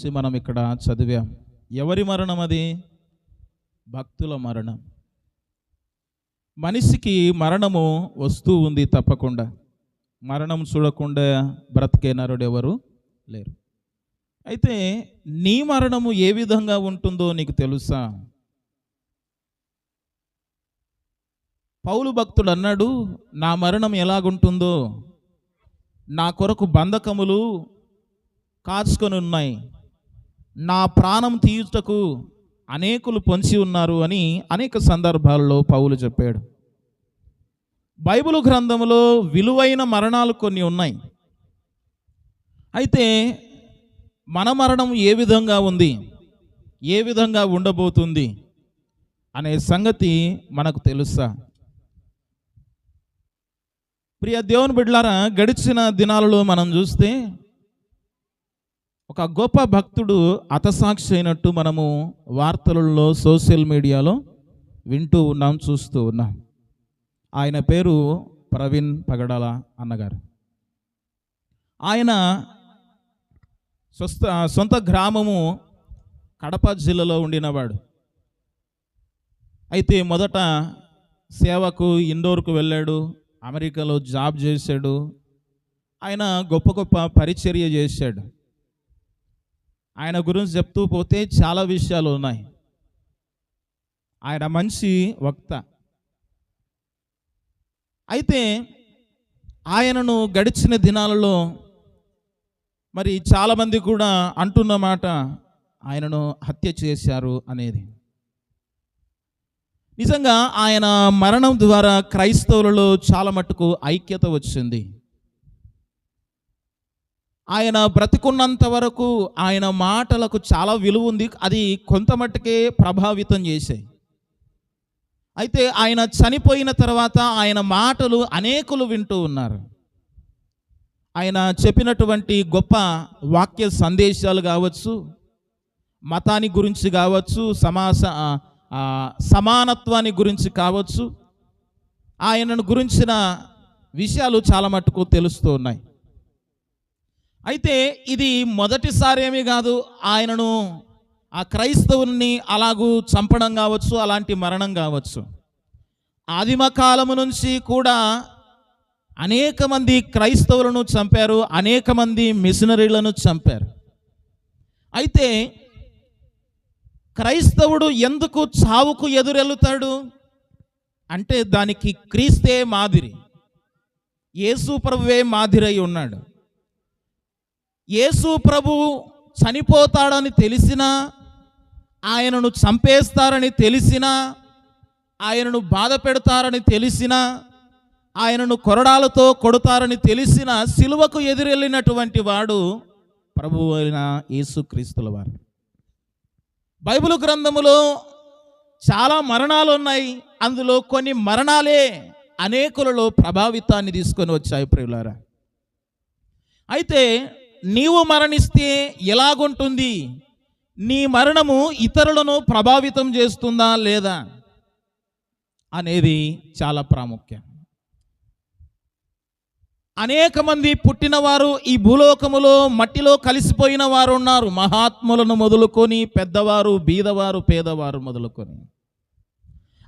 నుంచి మనం ఇక్కడ చదివాం. ఎవరి మరణం అది? భక్తుల మరణం. మనిషికి మరణము వస్తూ ఉంది తప్పకుండా. మరణం చూడకుండా బ్రతికే నరుడు ఎవరు లేరు. అయితే నీ మరణము ఏ విధంగా ఉంటుందో నీకు తెలుసా? పౌలు భక్తుడు అన్నాడు నా మరణం ఎలాగుంటుందో? నా కొరకు బంధకములు కాచుకొని ఉన్నాయి. నా ప్రాణం తీయుటకు అనేకులు పొంచి ఉన్నారు అని అనేక సందర్భాల్లో పౌలు చెప్పాడు. బైబిల్ గ్రంథంలో విలువైన మరణాలు కొన్ని ఉన్నాయి. అయితే మన మరణం ఏ విధంగా ఉంది? ఏ విధంగా ఉండబోతుంది? అనే సంగతి మనకు తెలుసా? ప్రియ దేవుని బిడ్లారా గడిచిన దినాలలో మనం చూస్తే ఒక గొప్ప భక్తుడు అతసాక్షి అయినట్టు మనము వార్తలలో సోషల్ మీడియాలో వింటూ ఉన్నాం చూస్తూ ఉన్నాం. ఆయన పేరు ప్రవీణ్ పగడాల అన్నగారు. ఆయన స్వస్థ సొంత గ్రామము కడప జిల్లాలో ఉండినవాడు. అయితే మొదట సేవకు ఇండోర్కు వెళ్ళాడు అమెరికాలో జాబ్ చేశాడు. ఆయన గొప్ప గొప్ప పరిచర్య చేశాడు. ఆయన గురించి చెప్తూ పోతే చాలా విషయాలు ఉన్నాయి. ఆయన మంచి వక్త. అయితే ఆయనను గడిచిన దినాలలో మరి చాలామంది కూడా అంటున్న మాట ఆయనను హత్య చేశారు అనేది. నిజంగా ఆయన మరణం ద్వారా క్రైస్తవులలో చాలా మటుకు ఐక్యత వచ్చింది. ఆయన బ్రతికున్నంత వరకు ఆయన మాటలకు చాలా విలువ ఉంది. అది కొంత మట్టుకే ప్రభావితం చేశాయి. అయితే ఆయన చనిపోయిన తర్వాత ఆయన మాటలు అనేకులు వింటూ ఉన్నారు. ఆయన చెప్పినటువంటి గొప్ప వాక్య సందేశాలు కావచ్చు మతాన్ని గురించి కావచ్చు సమాస సమానత్వాన్ని గురించి కావచ్చు ఆయనను గురించిన విషయాలు చాలా మటుకు తెలుస్తూ ఉన్నాయి. అయితే ఇది మొదటిసారి ఏమీ కాదు. ఆయనను ఆ క్రైస్తవుని అలాగూ చంపడం కావచ్చు అలాంటి మరణం కావచ్చు. ఆదిమ కాలము నుంచి కూడా అనేక మంది క్రైస్తవులను చంపారు అనేక మంది మిషనరీలను చంపారు. అయితే క్రైస్తవుడు ఎందుకు చావుకు ఎదురెళ్తాడు? అంటే దానికి క్రీస్తే మాదిరి యేసు ప్రభువే మాదిరై ఉన్నాడు. యేసు ప్రభు చనిపోతాడని తెలిసినా ఆయనను చంపేస్తారని తెలిసినా ఆయనను బాధ పెడతారని తెలిసినా ఆయనను కొరడాలతో కొడతారని తెలిసిన సిలువకు ఎదురెళ్ళినటువంటి వాడు ప్రభువు అయిన యేసుక్రీస్తుల వారు. బైబిల్ గ్రంథములో చాలా మరణాలు ఉన్నాయి అందులో కొన్ని మరణాలే అనేకులలో ప్రభావితాన్ని తీసుకొని వచ్చాయి ప్రియులారా. అయితే నీవు మరణిస్తే ఎలాగుంటుంది? నీ మరణము ఇతరులను ప్రభావితం చేస్తుందా లేదా? అనేది చాలా ప్రాముఖ్యం. అనేక మంది పుట్టినవారు ఈ భూలోకములో మట్టిలో కలిసిపోయిన వారు ఉన్నారు. మహాత్ములను మొదలుకొని పెద్దవారు బీదవారు పేదవారు మొదలుకొని.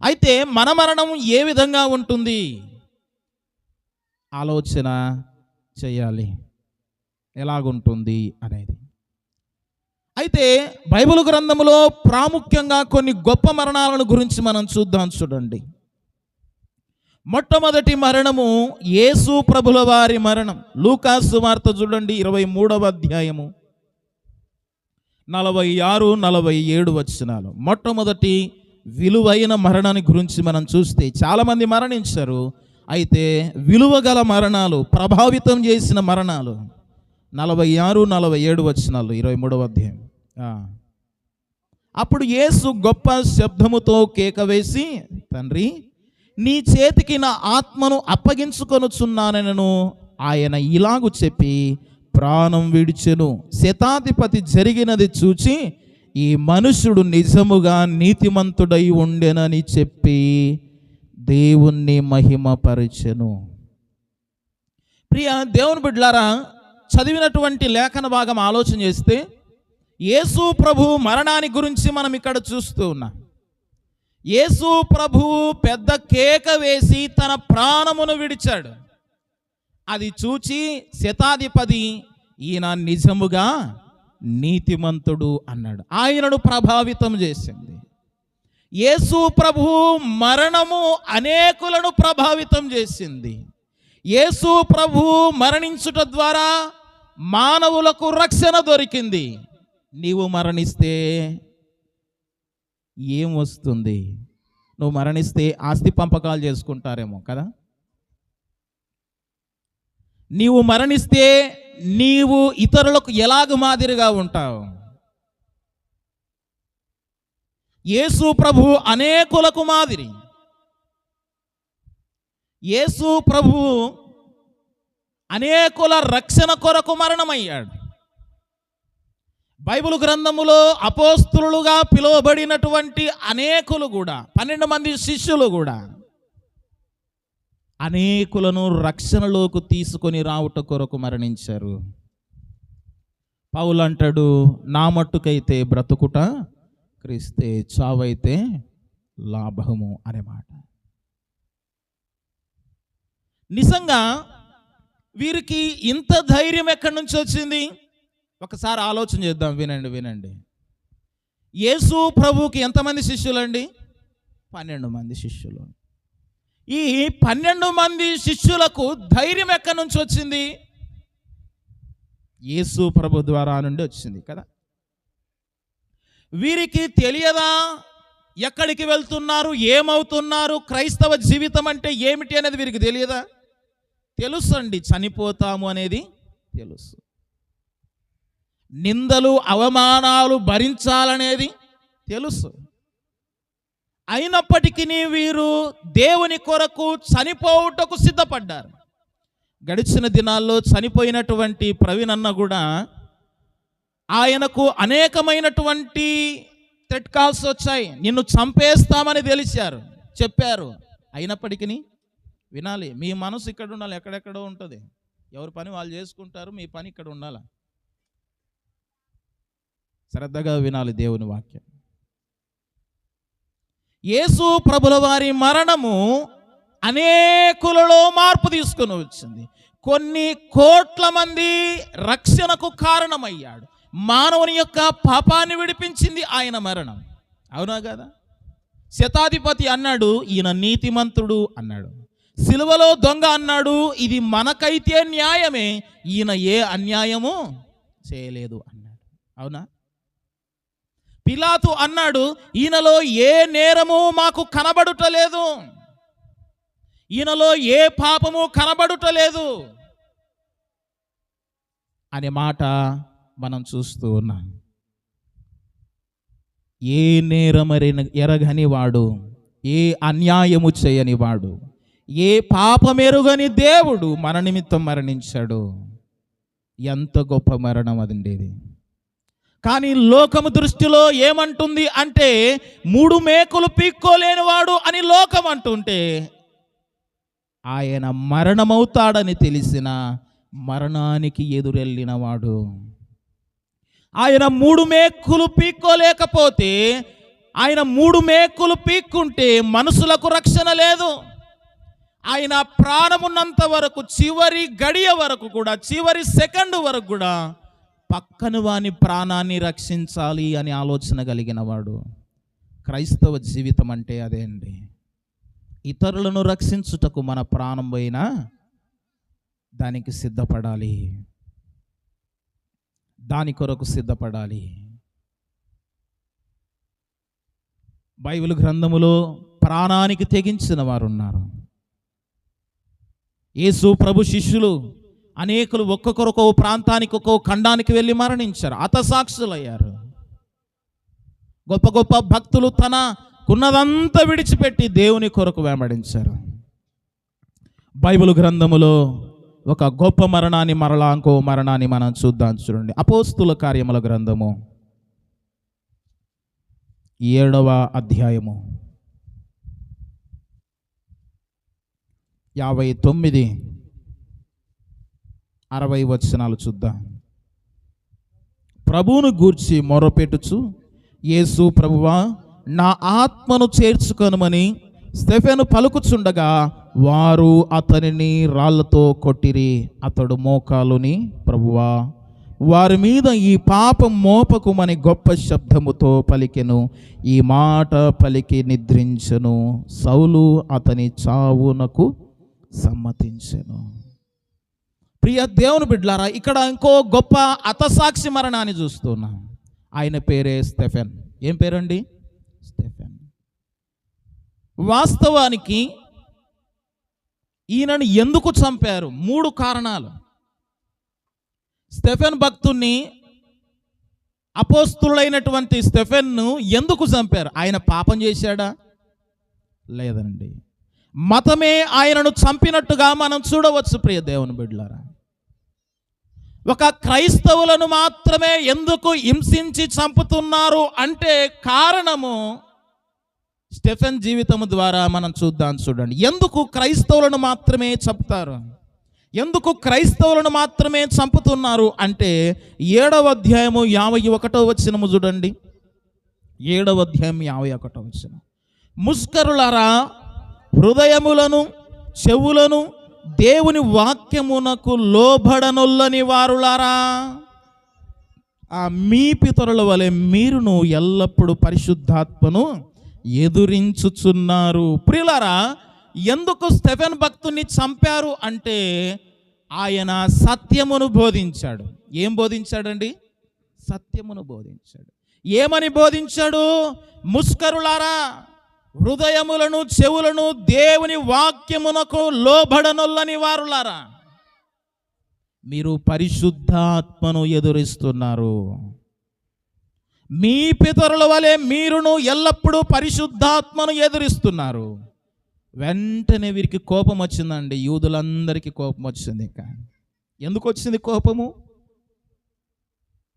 అయితే మన మరణం ఏ విధంగా ఉంటుంది? ఆలోచన చేయాలి. ఎలాగుంటుంది అనేది. అయితే బైబిల్ గ్రంథంలో ప్రాముఖ్యంగా కొన్ని గొప్ప మరణాలను గురించి మనం చూద్దాం చూడండి. మొట్టమొదటి మరణము యేసు ప్రభుల వారి మరణం. లూకాసు వార్త చూడండి ఇరవై మూడవ అధ్యాయము. నలభై ఆరు నలభై ఏడు వచ్చినాలు మొట్టమొదటి విలువైన మరణాన్ని గురించి మనం చూస్తే చాలామంది మరణించారు. అయితే విలువ గల మరణాలు ప్రభావితం చేసిన మరణాలు నలభై ఆరు నలభై ఏడు వచ్చినాలు ఇరవై మూడవ అధ్యాయం. అప్పుడు యేసు గొప్ప శబ్దముతో కేక వేసి తండ్రి నీ చేతికి నా ఆత్మను అప్పగించుకొనుచున్నానను ఆయన ఇలాగు చెప్పి ప్రాణం విడిచెను. శతాధిపతి జరిగినది చూచి ఈ మనుషుడు నిజముగా నీతిమంతుడై ఉండెనని చెప్పి దేవుణ్ణి మహిమపరిచెను. ప్రియ దేవుని బిడ్లారా చదివినటువంటి లేఖన భాగం ఆలోచన చేస్తే యేసు ప్రభు మరణాన్ని గురించి మనం ఇక్కడ చూస్తూ ఉన్నాం. యేసు ప్రభు పెద్ద కేక వేసి తన ప్రాణమును విడిచాడు. అది చూచి శతాధిపతి ఈయన నిజముగా నీతిమంతుడు అన్నాడు. ఆయనను ప్రభావితం చేసింది. యేసు ప్రభు మరణము అనేకులను ప్రభావితం చేసింది. యేసు ప్రభు మరణించుట ద్వారా మానవులకు రక్షణ దొరికింది. నీవు మరణిస్తే ఏం వస్తుంది? నువ్వు మరణిస్తే ఆస్తి పంపకాలు చేసుకుంటారేమో కదా? నీవు మరణిస్తే నీవు ఇతరులకు ఎలాగ మాదిరిగా ఉంటావు? యేసు ప్రభు అనేకులకు మాదిరి. యేసు ప్రభు అనేకుల రక్షణ కొరకు మరణమయ్యాడు. బైబిల్ గ్రంథములో అపోస్తులుగా పిలువబడినటువంటి అనేకులు కూడా పన్నెండు మంది శిష్యులు కూడా అనేకులను రక్షణలోకి తీసుకొని రావుట కొరకు మరణించారు. పౌలు అంటాడు నా మట్టుకైతే బ్రతుకుట క్రీస్తే చావైతే లాభము అనే మాట. నిజంగా వీరికి ఇంత ధైర్యం ఎక్కడి నుంచి వచ్చింది? ఒకసారి ఆలోచన చేద్దాం వినండి వినండి. యేసు ప్రభుకి ఎంతమంది శిష్యులండి? పన్నెండు మంది శిష్యులు. ఈ పన్నెండు మంది శిష్యులకు ధైర్యం ఎక్కడి నుంచి వచ్చింది? యేసు ప్రభు ద్వారా నుండి వచ్చింది కదా? వీరికి తెలియదా? ఎక్కడికి వెళ్తున్నారు? ఏమవుతున్నారు? క్రైస్తవ జీవితం అంటే ఏమిటి అనేది వీరికి తెలియదా? తెలుసు అండి చనిపోతాము అనేది? తెలుసు. నిందలు అవమానాలు భరించాలనేది? తెలుసు. అయినప్పటికీ వీరు దేవుని కొరకు చనిపోవుటకు సిద్ధపడ్డారు. గడిచిన దినాల్లో చనిపోయినటువంటి ప్రవీణ్ అన్న కూడా ఆయనకు అనేకమైనటువంటి థ్రెట్ కాల్స్ వచ్చాయి. నిన్ను చంపేస్తామని తెలిసారు చెప్పారు. అయినప్పటికీ వినాలి. మీ మనసు ఇక్కడ ఉండాలి ఎక్కడెక్కడో ఉంటుంది. ఎవరి పని వాళ్ళు చేసుకుంటారు మీ పని ఇక్కడ ఉండాలి. శ్రద్ధగా వినాలి దేవుని వాక్యం. యేసు ప్రభుల వారి మరణము అనేకులలో మార్పు తీసుకొని వచ్చింది కొన్ని కోట్ల మంది రక్షణకు కారణమయ్యాడు. మానవుని యొక్క పాపాన్ని విడిపించింది ఆయన మరణం. అవునా కదా? శతాధిపతి అన్నాడు ఈయన నీతిమంతుడు అన్నాడు. సిలువలో దొంగ అన్నాడు ఇది మనకైతే న్యాయమే ఈయన ఏ అన్యాయము చేయలేదు అన్నాడు. అవునా? పిలాతు అన్నాడు ఈయనలో ఏ నేరము మాకు కనబడుటలేదు. ఈయనలో ఏ పాపము కనబడుటలేదు. అనే మాట మనం చూస్తూ ఉన్నాం. ఏ నేరమరిన ఎరగని వాడు ఏ అన్యాయము చేయని వాడు ఏ పాపమెరుగని దేవుడు మన నిమిత్తం మరణించాడు. ఎంత గొప్ప మరణం అదండేది. కానీ లోకము దృష్టిలో ఏమంటుంది అంటే మూడు మేకులు పీక్కోలేనివాడు అని లోకం అంటుంటే ఆయన మరణమవుతాడని తెలిసిన మరణానికి ఎదురెళ్ళినవాడు. ఆయన మూడు మేకులు పీక్కోలేకపోతే ఆయన మూడు మేకులు పీక్కుంటే మనుషులకు రక్షణ లేదు. ఆయన ప్రాణమున్నంత వరకు చివరి గడియ వరకు కూడా చివరి సెకండ్ వరకు కూడా పక్కన వాని ప్రాణాన్ని రక్షించాలి అని ఆలోచన కలిగిన వాడు. క్రైస్తవ జీవితం అంటే అదే అండి. ఇతరులను రక్షించుటకు మన ప్రాణం పోయినా దానికి సిద్ధపడాలి. దాని కొరకు సిద్ధపడాలి. బైబిల్ గ్రంథములో ప్రాణానికి తెగించిన వారు ఉన్నారు యేసు ప్రభు శిష్యులు అనేకులు ఒక్కొక్కరు ఒక్కో ప్రాంతానికి ఒక్కో ఖండానికి వెళ్ళి మరణించారు. అతసాక్షులయ్యారు గొప్ప గొప్ప భక్తులు తన కున్నదంతా విడిచిపెట్టి దేవుని కొరకు వెంబడించారు. బైబిల్ గ్రంథములో ఒక గొప్ప మరణాన్ని మరలా ఇంకో మరణాన్ని మనం చూద్దాం చూడండి. అపోస్తుల కార్యముల గ్రంథము ఏడవ అధ్యాయము. యాభై తొమ్మిది. అరవై వచనాలు చూద్దాం. ప్రభువును గూర్చి మొరపెట్టుచు యేసు ప్రభువా నా ఆత్మను చేర్చుకొనమని స్టెఫెను పలుకుచుండగా వారు అతనిని రాళ్ళతో కొట్టిరి. అతడు మోకాలుని ప్రభువా వారి మీద ఈ పాపం మోపకుమని గొప్ప శబ్దముతో పలికెను. ఈ మాట పలికి నిద్రించెను. సౌలు అతని చావునకు సమ్మతించెను. ప్రియ దేవుని బిడ్లారా ఇక్కడ ఇంకో గొప్ప అతసాక్షి మరణాన్ని చూస్తున్నాం. ఆయన పేరే స్టెఫెన్. ఏం పేరండి? స్టెఫెన్. వాస్తవానికి ఈయనను ఎందుకు చంపారు? మూడు కారణాలు. స్టెఫెన్ భక్తుణ్ణి అపోస్తులైనటువంటి స్టెఫెన్ను ఎందుకు చంపారు? ఆయన పాపం చేశాడా? లేదండి. మతమే ఆయనను చంపినట్టుగా మనం చూడవచ్చు ప్రియ దేవుని బిడ్డలారా. ఒక క్రైస్తవులను మాత్రమే ఎందుకు హింసించి చంపుతున్నారు అంటే కారణము స్టెఫెన్ జీవితము ద్వారా మనం చూద్దాం చూడండి. ఎందుకు క్రైస్తవులను మాత్రమే చంపుతారు? ఎందుకు క్రైస్తవులను మాత్రమే చంపుతున్నారు అంటే ఏడవ అధ్యాయము యాభై ఒకటో వచ్చినము చూడండి. ఏడవ అధ్యాయం యాభై ఒకటో వచ్చిన ముష్కరులరా హృదయములను చెవులను దేవుని వాక్యమునకు లోబడనొల్లని వారులారా. ఆ మీ పితరుల వలె మీరును ఎల్లప్పుడూ పరిశుద్ధాత్మను ఎదురించుచున్నారు. ప్రియులారా ఎందుకు స్టెఫెన్ భక్తుని చంపారు అంటే ఆయన సత్యమును బోధించాడు. ఏం బోధించాడండి? సత్యమును బోధించాడు. ఏమని బోధించాడు? ముస్కరులారా హృదయములను చెవులను దేవుని వాక్యమునకు లోబడనొల్లని వారులారా. మీరు పరిశుద్ధాత్మను ఎదురిస్తున్నారు. మీ పితరుల వలె మీరును ఎల్లప్పుడూ పరిశుద్ధాత్మను ఎదురిస్తున్నారు. వెంటనే వీరికి కోపం వచ్చిందండి. యూదులందరికీ కోపం వచ్చింది ఇంకా. ఎందుకు వచ్చింది కోపము?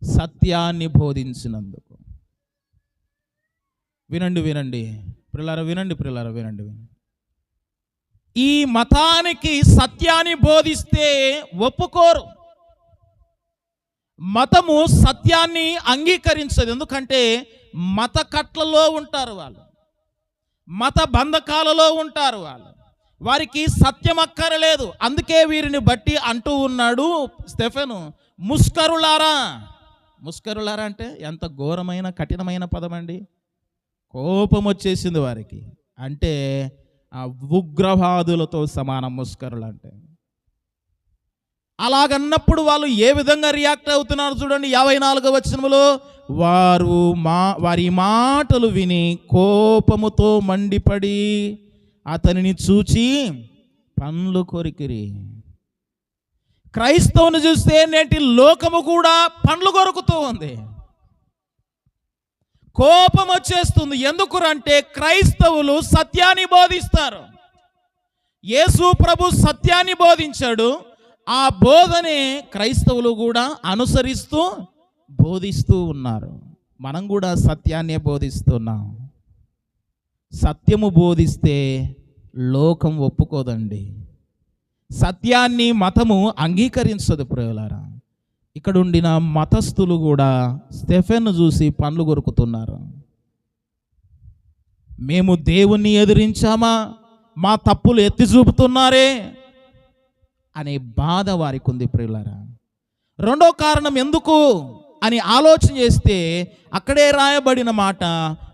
సత్యాన్ని బోధించినందుకు. వినండి వినండి. పిల్లల వినండి పిల్లల వినండి వినండి. ఈ మతానికి సత్యాన్ని బోధిస్తే ఒప్పుకోరు. మతము సత్యాన్ని అంగీకరించదు. ఎందుకంటే మత కట్లలో ఉంటారు వాళ్ళు. మత బంధకాలలో ఉంటారు వాళ్ళు. వారికి సత్యం అక్కరలేదు. అందుకే వీరిని బట్టి అంటూ ఉన్నాడు స్టెఫెను. ముస్కరులారా ముస్కరులారా అంటే ఎంత ఘోరమైన కఠినమైన పదం అండి కోపం వచ్చేసింది వారికి. అంటే ఆ ఉగ్రవాదులతో సమానం ముస్కరులు అంటే అలాగన్నప్పుడు వాళ్ళు ఏ విధంగా రియాక్ట్ అవుతున్నారు చూడండి యాభై నాలుగో వచనములో వారు మా వారి మాటలు విని కోపముతో మండిపడి అతనిని చూచి పండ్లు కొరికిరి. క్రైస్తవుని చూస్తే నేటి లోకము కూడా పండ్లు కొరుకుతూ ఉంది. కోపం వచ్చేస్తుంది. ఎందుకురంటే క్రైస్తవులు సత్యాన్ని బోధిస్తారు. యేసు ప్రభు సత్యాన్ని బోధించాడు. ఆ బోధనే క్రైస్తవులు కూడా అనుసరిస్తూ బోధిస్తూ ఉన్నారు. మనం కూడా సత్యాన్నే బోధిస్తున్నాం. సత్యము బోధిస్తే లోకం ఒప్పుకోదండి. సత్యాన్ని మతము అంగీకరించదు ప్రియులారా. ఇక్కడ ఉండిన మతస్థులు కూడా స్టెఫెన్ను చూసి పండ్లు కొరుకుతున్నారు. మేము దేవుణ్ణి ఎదిరించామా? మా తప్పులు ఎత్తి చూపుతున్నారే? అనే బాధ వారికి ఉంది ప్రియులరా. రెండో కారణం ఎందుకు అని ఆలోచన చేస్తే అక్కడే రాయబడిన మాట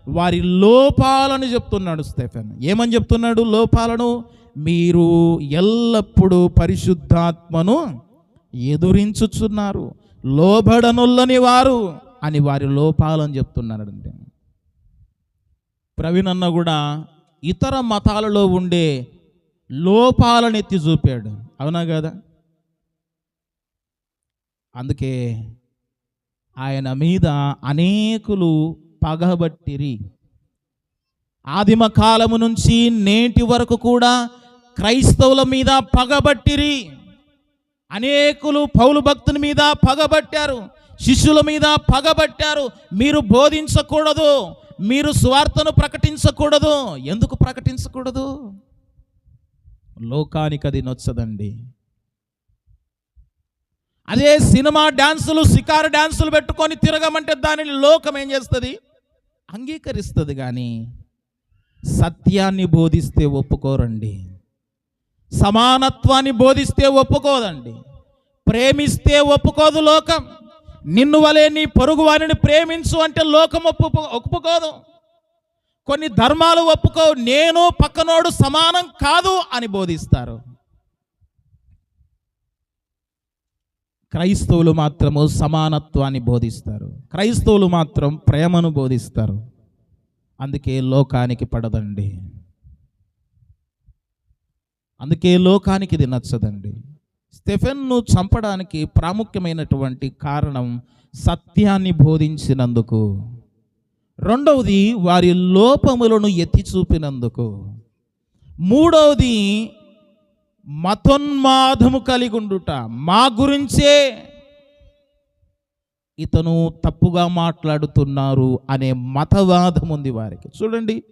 వారి లోపాలను చెప్తున్నాడు స్టెఫెన్. ఏమని చెప్తున్నాడు లోపాలను? మీరు ఎల్లప్పుడూ పరిశుద్ధాత్మను ఎదురించుచున్నారు. లోబడనుల్లని వారు అని వారి లోపాలని చెప్తున్నారు ప్రవీణ్ అన్న కూడా ఇతర మతాలలో ఉండే లోపాలను ఎత్తి చూపాడు. అవునా కదా? అందుకే ఆయన మీద అనేకులు పగబట్టిరి. ఆదిమ కాలము నుంచి నేటి వరకు కూడా క్రైస్తవుల మీద పగబట్టిరి. అనేకులు పౌలు భక్తుని మీద పగబట్టారు శిష్యుల మీద పగబట్టారు. మీరు బోధించకూడదు మీరు స్వార్థను ప్రకటించకూడదు. ఎందుకు ప్రకటించకూడదు? లోకానికి అది నొచ్చదండి. అదే సినిమా డ్యాన్సులు షికారు డ్యాన్సులు పెట్టుకొని తిరగమంటే దానిని లోకం ఏం చేస్తుంది? అంగీకరిస్తుంది కానీ సత్యాన్ని బోధిస్తే ఒప్పుకోరండి. సమానత్వాన్ని బోధిస్తే ఒప్పుకోదండి. ప్రేమిస్తే ఒప్పుకోదు లోకం. నిన్ను వలే నీ పొరుగు వారిని ప్రేమించు అంటే లోకం ఒప్పు ఒప్పుకోదు. కొన్ని ధర్మాలు ఒప్పుకో నేను పక్కనోడు సమానం కాదు అని బోధిస్తారు. క్రైస్తవులు మాత్రము సమానత్వాన్ని బోధిస్తారు. క్రైస్తవులు మాత్రం ప్రేమను బోధిస్తారు. అందుకే లోకానికి పడదండి. అందుకే లోకానికి ఇది నచ్చదండి. స్టెఫెన్ను చంపడానికి ప్రాముఖ్యమైనటువంటి కారణం సత్యాన్ని బోధించినందుకు. రెండవది వారి లోపములను ఎత్తి చూపినందుకు. మూడవది మతోన్మాదము కలిగి ఉండుట మా గురించే ఇతను తప్పుగా మాట్లాడుతున్నారు అనే మతవాదం ఉంది వారికి. చూడండి.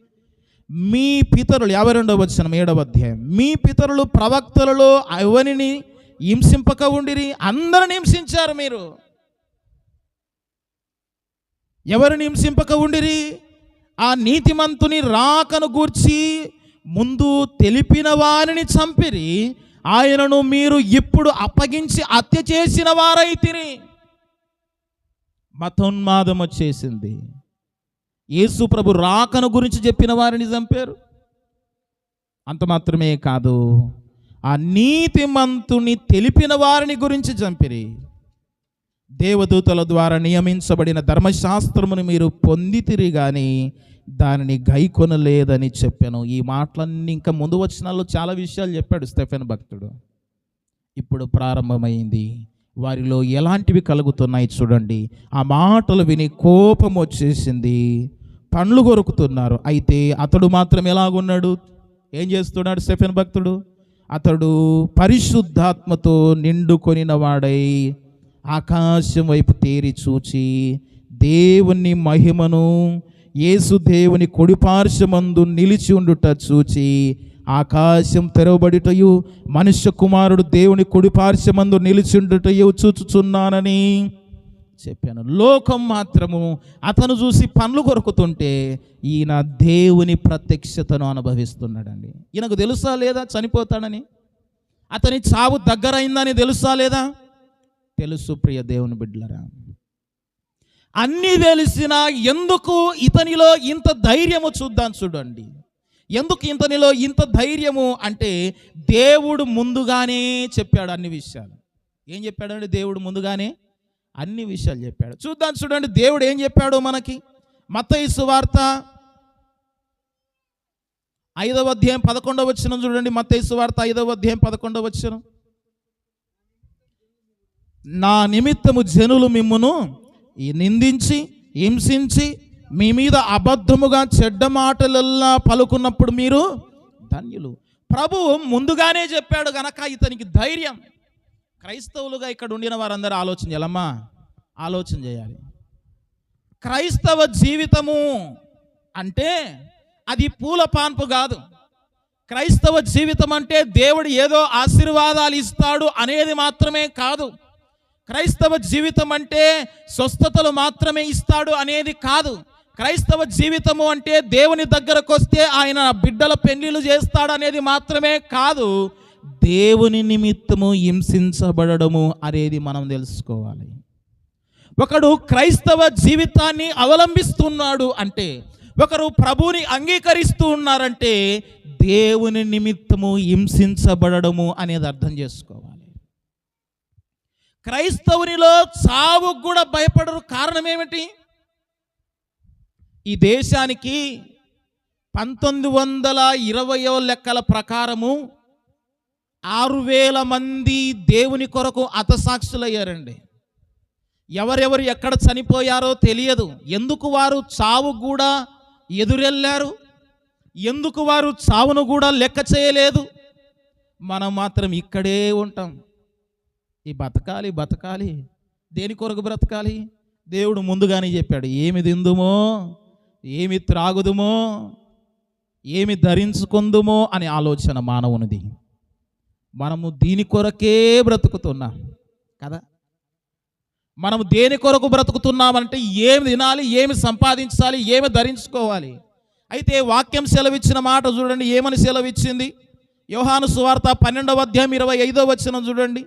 మీ పితరులు యాభై రెండవ వచ్చిన ఏడవ అధ్యాయం. మీ పితరులు ప్రవక్తలలో ఎవరిని హింసింపక ఉండిరి? అందరిని హింసించారు మీరు. ఎవరిని హింసింపక ఉండిరి? ఆ నీతిమంతుని రాకను గూర్చి ముందు తెలిపిన వారిని చంపిరి. ఆయనను మీరు ఇప్పుడు అప్పగించి హత్య చేసిన వారైతిరి. మతోన్మాదం వచ్చేసింది. యేసు ప్రభు రాకను గురించి చెప్పిన వారిని చంపారు. అంత మాత్రమే కాదు ఆ నీతిమంతుని తెలిపిన వారిని గురించి చంపిరి. దేవదూతల ద్వారా నియమించబడిన ధర్మశాస్త్రమును మీరు పొందితిరి కానీ దానిని గైకొనలేదని చెప్పాను. ఈ మాటలన్నీ ఇంకా ముందు వచనాల్లో చాలా విషయాలు చెప్పాడు స్టెఫెన్ భక్తుడు. ఇప్పుడు ప్రారంభమైంది. వారిలో ఎలాంటివి కలుగుతున్నాయి చూడండి. ఆ మాటలు విని కోపం వచ్చేసింది. పండ్లు కొరుకుతున్నారు. అయితే అతడు మాత్రం ఎలాగున్నాడు? ఏం చేస్తున్నాడు స్టెఫెన్ భక్తుడు? అతడు పరిశుద్ధాత్మతో నిండుకొనిన వాడై ఆకాశం వైపు తేరి చూచి దేవుని మహిమను యేసు దేవుని కొడిపార్శ్వమందు నిలిచి ఉండుట చూచి ఆకాశం తెరవబడిటయు మనుష్య కుమారుడు దేవుని కుడిపార్శ్వమందు నిలిచి ఉండుటయు చూచుచున్నానని చెప్పాను. లోకం మాత్రము అతను చూసి పనులు కొరుకుతుంటే ఈయన దేవుని ప్రత్యక్షతను అనుభవిస్తున్నాడండి. ఈయనకు తెలుసా లేదా చనిపోతాడని? అతని చావు దగ్గరైందని తెలుసా లేదా? తెలుసు ప్రియ దేవుని బిడ్డలరా. అన్నీ తెలిసినా ఎందుకు ఇతనిలో ఇంత ధైర్యము చూద్దాం చూడండి. ఎందుకు ఇతనిలో ఇంత ధైర్యము అంటే దేవుడు ముందుగానే చెప్పాడు అన్ని విషయాలు. ఏం చెప్పాడండి దేవుడు ముందుగానే? అన్ని విషయాలు చెప్పాడు. చూద్దాం చూడండి దేవుడు ఏం చెప్పాడు మనకి? మత్తయి సువార్త ఐదవ అధ్యాయం పదకొండవ వచ్చిన చూడండి మత్తయి సువార్త ఐదవ అధ్యాయం పదకొండవ వచ్చిన నా నిమిత్తము జనులు మిమ్మును నిందించి హింసించి మీ మీద అబద్ధముగా చెడ్డ మాటలల్లా పలుకున్నప్పుడు మీరు ధన్యులు. ప్రభు ముందుగానే చెప్పాడు గనక ఇతనికి ధైర్యం. క్రైస్తవులుగా ఇక్కడ ఉండిన వారందరూ ఆలోచన చేయాలమ్మా ఆలోచన చేయాలి. క్రైస్తవ జీవితము అంటే అది పూల పాన్పు కాదు. క్రైస్తవ జీవితం అంటే దేవుడు ఏదో ఆశీర్వాదాలు ఇస్తాడు అనేది మాత్రమే కాదు. క్రైస్తవ జీవితం అంటే స్వస్థతలు మాత్రమే ఇస్తాడు అనేది కాదు. క్రైస్తవ జీవితము అంటే దేవుని దగ్గరకు వస్తే ఆయన బిడ్డల పెళ్ళిళ్ళు చేస్తాడు అనేది మాత్రమే కాదు. దేవుని నిమిత్తము హింసించబడము అనేది మనం తెలుసుకోవాలి. ఒకడు క్రైస్తవ జీవితాన్ని అవలంబిస్తున్నాడు అంటే ఒకరు ప్రభుని అంగీకరిస్తూ ఉన్నారంటే దేవుని నిమిత్తము హింసించబడము అనేది అర్థం చేసుకోవాలి. క్రైస్తవునిలో చావుకు కూడా భయపడరు కారణం ఏమిటి? ఈ దేశానికి పంతొమ్మిది వందల ఇరవయో లెక్కల ప్రకారము ఆరు వేల మంది దేవుని కొరకు అతసాక్షులయ్యారండి ఎవరెవరు ఎక్కడ చనిపోయారో తెలియదు. ఎందుకు వారు చావు కూడా ఎదురెళ్ళారు? ఎందుకు వారు చావును కూడా లెక్క చేయలేదు? మనం మాత్రం ఇక్కడే ఉంటాం. ఈ బతకాలి బతకాలి. దేని కొరకు బ్రతకాలి? దేవుడు ముందుగానే చెప్పాడు ఏమి తిందుమో ఏమి త్రాగుదుమో ఏమి ధరించుకుందుమో అనే ఆలోచన మానవునిది. మనము దీని కొరకే బ్రతుకుతున్నాం. కదా? మనం దేని కొరకు బ్రతుకుతున్నామంటే ఏమి తినాలి ఏమి సంపాదించాలి ఏమి ధరించుకోవాలి. అయితే వాక్యం సెలవిచ్చిన మాట చూడండి ఏమని సెలవిచ్చింది? యోహాను సువార్త పన్నెండవ అధ్యాయం ఇరవై ఐదో వచ్చిన చూడండి.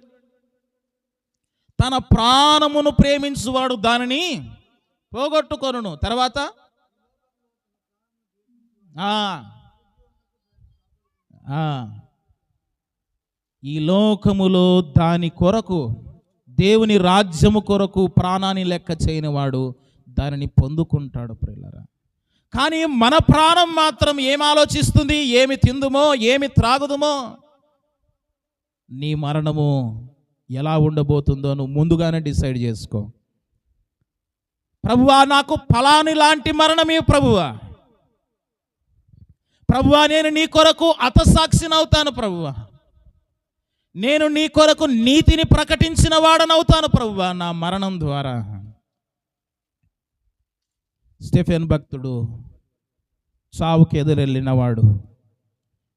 తన ప్రాణమును ప్రేమించువాడు దానిని పోగొట్టుకొను తర్వాత? ఆ, ఈ లోకములో దాని కొరకు దేవుని రాజ్యము కొరకు ప్రాణాన్ని లెక్క చేయనివాడు దానిని పొందుకుంటాడు ప్రిల్లరా కానీ మన ప్రాణం మాత్రం ఏం ఆలోచిస్తుంది ఏమి తిందుమో ఏమి త్రాగుదుమో? నీ మరణము ఎలా ఉండబోతుందో నువ్వు ముందుగానే డిసైడ్ చేసుకో. ప్రభువా నాకు ఫలాని లాంటి మరణమే ప్రభువా. ప్రభువా నేను నీ కొరకు అతసాక్షినవుతాను ప్రభువా. నేను నీ కొరకు నీతిని ప్రకటించిన వాడనవుతాను ప్రభువా నా మరణం ద్వారా. స్టెఫెన్ భక్తుడు చావుకి ఎదురెళ్ళినవాడు.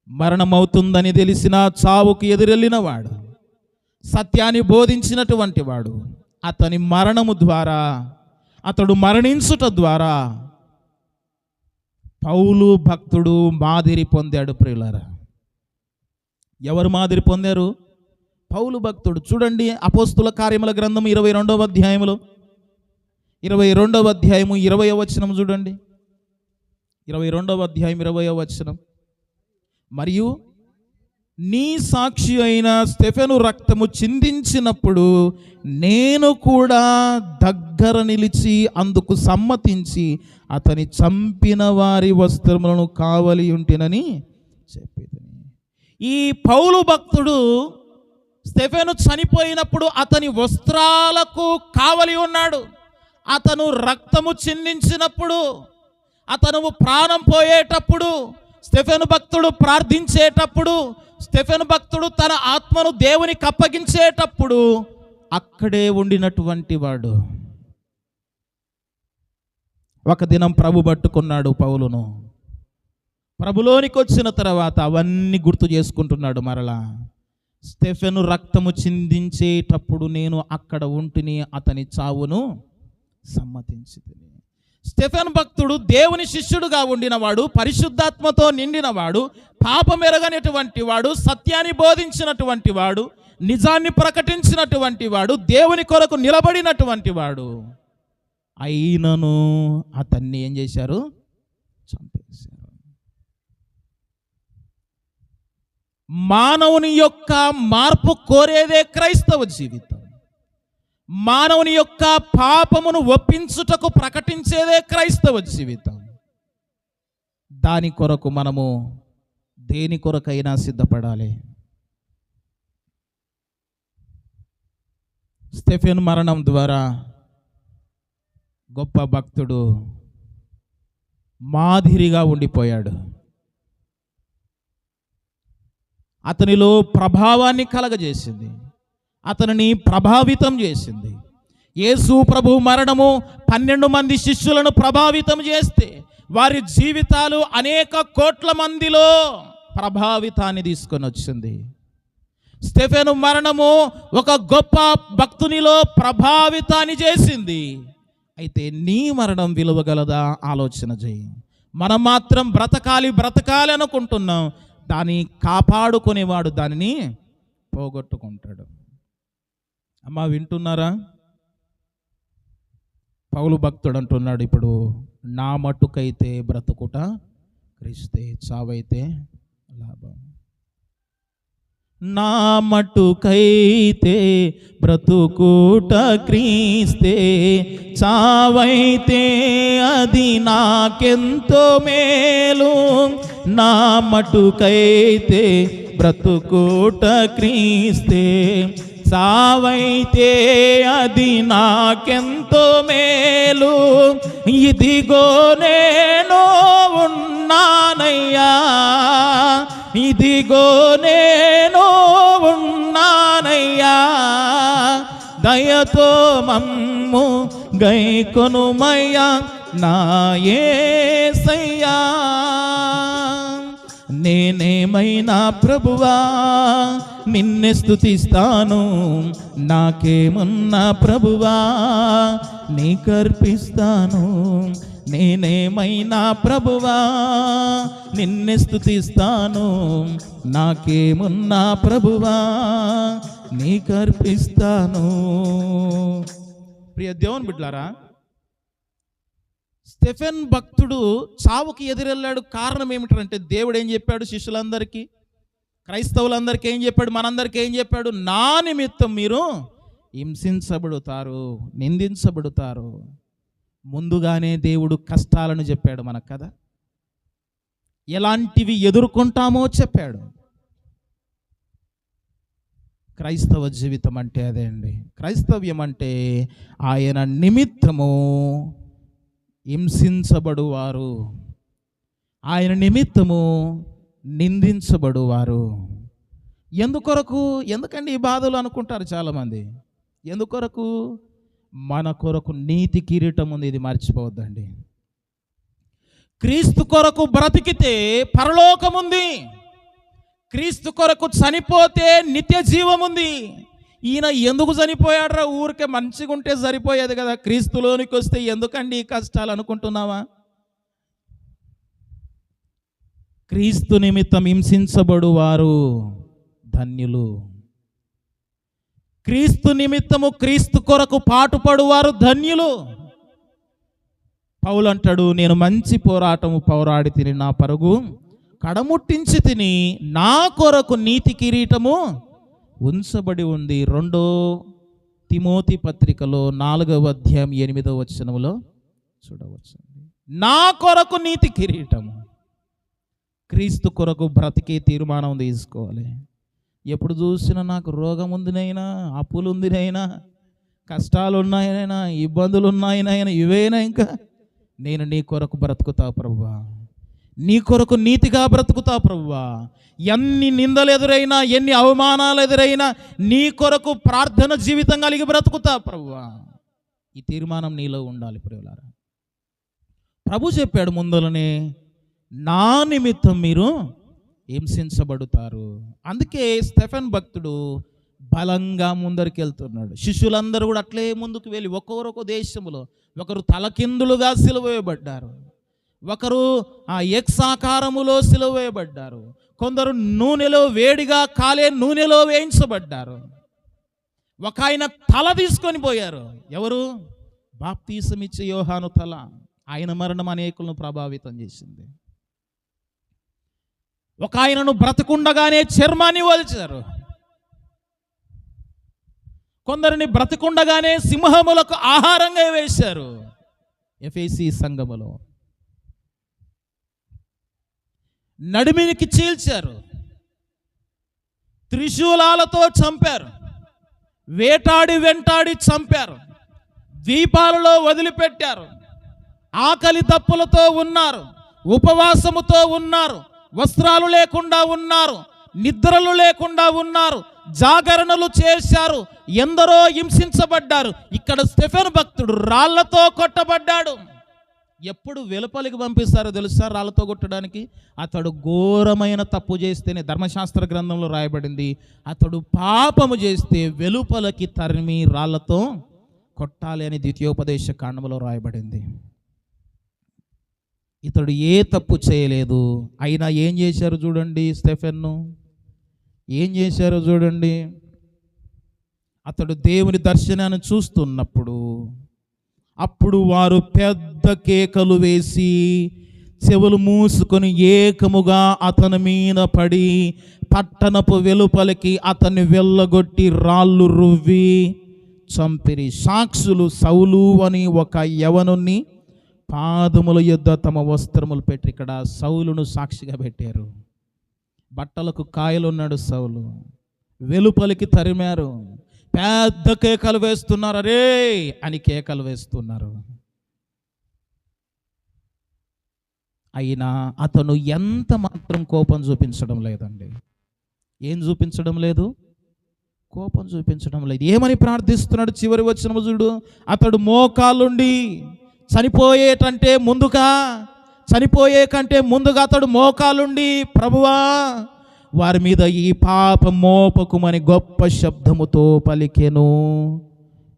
మరణమవుతుందని తెలిసిన చావుకి ఎదురెళ్ళినవాడు. సత్యాన్ని బోధించినటువంటి వాడు. అతని మరణము ద్వారా అతడు మరణించుట ద్వారా పౌలు భక్తుడు మాదిరి పొందాడు ప్రియులారా. ఎవరు మాదిరి పొందారు? పౌలు భక్తుడు. చూడండి అపోస్తుల కార్యముల గ్రంథం ఇరవై రెండవ అధ్యాయములో. ఇరవై రెండవ అధ్యాయము ఇరవై వచనం చూడండి. ఇరవై రెండవ అధ్యాయం ఇరవై వచనం. మరియు నీ సాక్షి అయిన స్టెఫెను రక్తము చిందించినప్పుడు నేను కూడా దగ్గర నిలిచి అందుకు సమ్మతించి అతని చంపిన వారి వస్త్రములను కావలి ఉంటేనని చెప్పేది. ఈ పౌలు భక్తుడు స్టెఫెను చనిపోయినప్పుడు అతని వస్త్రాలకు కావలి ఉన్నాడు. అతను రక్తము చిందించినప్పుడు అతను ప్రాణం పోయేటప్పుడు స్టెఫెను భక్తుడు ప్రార్థించేటప్పుడు స్టెఫెను భక్తుడు తన ఆత్మను దేవునికి అప్పగించేటప్పుడు అక్కడే ఉండినటువంటి వాడు. ఒక దినం ప్రభు పట్టుకున్నాడు పౌలును. ప్రభులోనికి వచ్చిన తర్వాత అవన్నీ గుర్తు చేసుకుంటున్నాడు మరలా. స్టెఫెను రక్తము చిందించేటప్పుడు నేను అక్కడ ఉంటిని అతని చావును సమ్మతించి స్టెఫెన్ భక్తుడు దేవుని శిష్యుడుగా ఉండినవాడు పరిశుద్ధాత్మతో నిండినవాడు పాపమెరగనటువంటి వాడు సత్యాన్ని బోధించినటువంటి వాడు నిజాన్ని ప్రకటించినటువంటి వాడు దేవుని కొరకు నిలబడినటువంటి వాడు. అయినను అతన్ని ఏం చేశారు? చంపేశారు. మానవుని యొక్క మార్పు కోరేదే క్రైస్తవ జీవితం. మానవుని యొక్క పాపమును ఒప్పించుటకు ప్రకటించేదే క్రైస్తవ జీవితం. దాని కొరకు మనము దేని కొరకైనా సిద్ధపడాలి. స్టెఫెన్ మరణం ద్వారా గొప్ప భక్తుడు మాదిరిగా ఉండిపోయాడు. అతనిలో ప్రభావాన్ని కలగజేసింది. అతనిని ప్రభావితం చేసింది. యేసు ప్రభు మరణము పన్నెండు మంది శిష్యులను ప్రభావితం చేస్తే వారి జీవితాలు అనేక కోట్ల మందిలో ప్రభావితాన్ని తీసుకొని వచ్చింది. స్టెఫెను మరణము ఒక గొప్ప భక్తునిలో ప్రభావితాన్ని చేసింది. అయితే నీ మరణం విలువగలదా? ఆలోచన చేయి. మనం మాత్రం బ్రతకాలి బ్రతకాలి అనుకుంటున్నాం. దాన్ని కాపాడుకునేవాడు దానిని పోగొట్టుకుంటాడు. అమ్మ వింటున్నారా? పౌలు భక్తుడు అంటున్నాడు ఇప్పుడు నా మట్టుకైతే బ్రతుకుట క్రిస్తే చావైతే లాభం. నా మటుకైతే బ్రతుకుట క్రీస్తే చావైతే అది నాకెంతో మేలు. నా మటుకైతే బ్రతుకుట క్రీస్తే సావైతే అది నాకెంతో మేలు. ఇదిగో నేను ఉన్నానయ్యా ఇదిగో నేను దయతో మమ్ము గైకొనుమయ్యా నా యేసయ్యా నేనేమైనా ప్రభువా నిన్నే స్థుతిస్తాను నాకేమున్నా ప్రభువా. నీకర్పిస్తాను నేనేమైనా ప్రభువా. నిన్నే స్థుతిస్తాను నాకేమున్నా ప్రభువా. నీకర్పిస్తాను ప్రియ దేవుని బిడ్లారా స్టెఫెన్ భక్తుడు చావుకి ఎదురెళ్ళాడు. కారణం ఏమిటంటే దేవుడు ఏం చెప్పాడు శిష్యులందరికీ? క్రైస్తవులందరికీ ఏం చెప్పాడు? మనందరికీ ఏం చెప్పాడు? నా నిమిత్తం మీరు హింసించబడుతారు నిందించబడుతారు. ముందుగానే దేవుడు కష్టాలను చెప్పాడు మనకు కదా. ఎలాంటివి ఎదుర్కొంటామో చెప్పాడు. క్రైస్తవ జీవితం అంటే అదే అండి. క్రైస్తవ్యం అంటే ఆయన నిమిత్తము హింసించబడువారు. ఆయన నిమిత్తము నిందించబడువారు. ఎందుకొరకు? ఎందుకండి ఈ బాధలు అనుకుంటారు చాలామంది. ఎందుకొరకు? మన కొరకు నీతి కిరీటం ఉంది ఇది మర్చిపోవద్దండి. క్రీస్తు కొరకు బ్రతికితే పరలోకం ఉంది క్రీస్తు కొరకు చనిపోతే నిత్య జీవం ఉంది ఈయన ఎందుకు చనిపోయాడ్రా? ఊరికే మంచిగా ఉంటే సరిపోయేది కదా. క్రీస్తులోనికి వస్తే ఎందుకండి ఈ కష్టాలు అనుకుంటున్నావా క్రీస్తు నిమిత్తం హింసించబడు వారు ధన్యులు. క్రీస్తు నిమిత్తము క్రీస్తు కొరకు పాటుపడువారు ధన్యులు. పౌలంటాడు నేను మంచి పోరాటము పోరాడి తిని నా పరుగు కడముట్టించి తిని నా కొరకు నీతి కిరీటము ఉంచబడి ఉంది. రెండో తిమోతి పత్రికలో నాలుగవ అధ్యాయం ఎనిమిదవ వచనములో చూడవచ్చు నా కొరకు నీతి కిరీటము. క్రీస్తు కొరకు బ్రతికే తీర్మానం తీసుకోవాలి. ఎప్పుడు చూసినా నాకు రోగం ఉందినైనా అప్పులు ఉందినైనా కష్టాలు ఉన్నాయనైనా ఇబ్బందులు ఉన్నాయనైనా ఇవేనా ఇంకా. నేను నీ కొరకు బ్రతుకుతా ప్రభువా నీ కొరకు నీతిగా బ్రతుకుతా ప్రభువా. ఎన్ని నిందలు ఎదురైనా ఎన్ని అవమానాలు ఎదురైనా నీ కొరకు ప్రార్థన జీవితం కలిగి బ్రతుకుతా ప్రభువా. ఈ తీర్మానం నీలో ఉండాలి ప్రియులారా. ప్రభు చెప్పాడు ముందులనే నా నిమిత్తం మీరు హింసించబడుతారు. అందుకే స్టెఫెన్ భక్తుడు బలంగా ముందరికి వెళ్తున్నాడు. శిష్యులందరూ కూడా అట్లే ముందుకు వెళ్ళి ఒక్కొక్కరొక దేశంలో ఒకరు తలకిందులుగా సిలువేయబడ్డారు. ఒకరు ఆ ఎక్స్ ఆకారములో సిలువేయబడ్డారు కొందరు నూనెలో వేడిగా కాలే నూనెలో వేయించబడ్డారు. ఒక ఆయన తల తీసుకొని పోయారు. ఎవరు? బాప్తీసమిచ్చే యోహాను తల. ఆయన మరణం అనేకులను ప్రభావితం చేసింది. ఒక ఆయనను బ్రతకుండగానే చర్మాన్ని వలిచారు. కొందరిని బ్రతకుండగానే సింహములకు ఆహారంగా వేశారు. ఎఫ్ఏసి సంఘములో. నడిమినికి చీల్చారు. త్రిశూలాలతో చంపారు. వేటాడి వెంటాడి చంపారు. ద్వీపాలలో వదిలిపెట్టారు. ఆకలి తప్పులతో ఉన్నారు. ఉపవాసముతో ఉన్నారు. వస్త్రాలు లేకుండా ఉన్నారు. నిద్రలు లేకుండా ఉన్నారు. జాగరణలు చేశారు. ఎందరో హింసించబడ్డారు. ఇక్కడ స్టెఫెన్ భక్తుడు రాళ్ళతో కొట్టబడ్డాడు. ఎప్పుడు వెలుపలికి పంపిస్తారో తెలుసా రాళ్ళతో కొట్టడానికి? అతడు ఘోరమైన తప్పు చేస్తేనే ధర్మశాస్త్ర గ్రంథంలో రాయబడింది అతడు పాపము చేస్తే వెలుపలకి తరిమి రాళ్ళతో కొట్టాలి అని ద్వితీయోపదేశ కాండంలో రాయబడింది. ఇతడు ఏ తప్పు చేయలేదు. అయినా ఏం చేశారు చూడండి స్టెఫెన్ను? ఏం చేశారో చూడండి? అతడు దేవుని దర్శనాన్ని చూస్తున్నప్పుడు అప్పుడు వారు పెద్ద కేకలు వేసి చెవులు మూసుకొని ఏకముగా అతని మీద పడి పట్టణపు వెలుపలికి అతన్ని వెళ్ళగొట్టి రాళ్ళు రువ్వి చంపిరి. సాక్షులు సౌలు అని ఒక యవనుని పాదముల యొద్ద తమ వస్త్రములు పెట్టి ఇక్కడ సౌలును సాక్షిగా పెట్టారు. బట్టలకు కాయలున్నాడు సౌలు. వెలుపలికి తరిమారు. పెద్ద కేకలు వేస్తున్నారు. అరే అని కేకలు వేస్తున్నారు. అయినా అతను ఎంత మాత్రం కోపం చూపించడం లేదండి. ఏం చూపించడం లేదు? కోపం చూపించడం లేదు. ఏమని ప్రార్థిస్తున్నాడు? చివరి వచ్చిన చూడు. అతడు మోకాలుండి చనిపోయేటంటే ముందుగా చనిపోయే కంటే ముందుగా అతడు మోకాలుండి ప్రభువా వారి మీద ఈ పాప మోపకుమని గొప్ప శబ్దముతో పలికెను.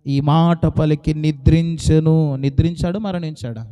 ఈ మాట పలికి నిద్రించెను. నిద్రించాడు మరణించాడా?